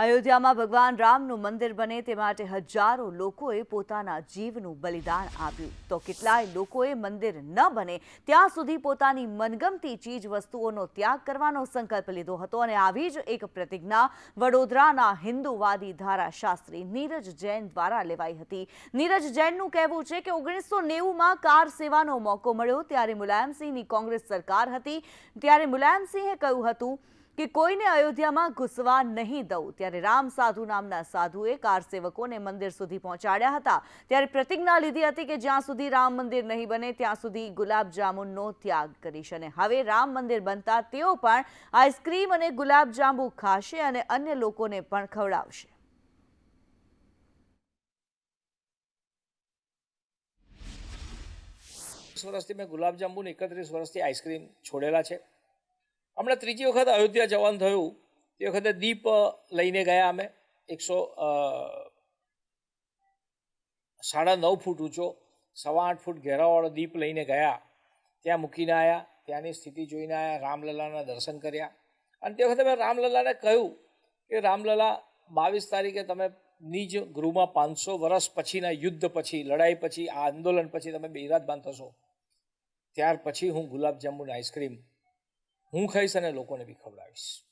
અયોધ્યામાં ભગવાન રામનું મંદિર બને તે માટે હજારો લોકોએ પોતાના જીવનું બલિદાન આપ્યું. તો કેટલાય લોકોએ મંદિર ન બને ત્યાં સુધી પોતાની મનગમતી ચીજ વસ્તુઓનો ત્યાગ કરવાનો સંકલ્પ લીધો હતો અને આવી જ એક પ્રતિજ્ઞા વડોદરાના હિન્દુવાદી ધારાશાસ્ત્રી નીરજ જૈન દ્વારા લેવાઈ હતી. નીરજ જૈનનું કહેવું છે કે ઓગણીસો નેવુંમાં કાર સેવાનો મોકો મળ્યો, ત્યારે મુલાયમસિંહની કોંગ્રેસ સરકાર હતી. ત્યારે મુલાયમસિંહે કહ્યું હતું કે કોઈને અયોધ્યામાં ઘૂસવા નહીં દઉં. ત્યારે રામ સાધુ નામના સાધુએ કાર સેવકોને મંદિર સુધી પહોંચાડ્યા હતા. ત્યારે પ્રતિજ્ઞા લીધી હતી કે જ્યાં સુધી રામ મંદિર નહીં બને, ત્યાં સુધી ગુલાબ જામુનનો ત્યાગ કરીશ. અને હવે રામ મંદિર બનતા તેઓ પણ આઈસ્ક્રીમ અને ગુલાબજાંબુ ખાશે અને અન્ય લોકોને પણ ખવડાવશે. વર્ષથી મેં ગુલાબજાંબુને એકત્રીસ વર્ષથી આઈસ્ક્રીમ છોડેલા છે. હમણાં ત્રીજી વખત અયોધ્યા જવાનું થયું. તે વખતે દીપ લઈને ગયા અમે. એકસો સાડા નવ ફૂટ ઊંચો, સવા આઠ ફૂટ ઘેરાવાળો દીપ લઈને ગયા. ત્યાં મૂકીને આવ્યા ત્યાંની સ્થિતિ જોઈને આવ્યા રામલલાના દર્શન કર્યા. અને તે વખતે મેં રામલલાને કહ્યું કે, રામલલા, બાવીસ તારીખે તમે નિજ ગૃહમાં પાંચસો વર્ષ પછીના યુદ્ધ પછી, લડાઈ પછી, આ આંદોલન પછી તમે બિરાજમાન થશો. ત્યાર પછી હું ગુલાબજાંબુ આઈસ્ક્રીમ હું ખાઈશ અને લોકોને બી ખવડાવીશ.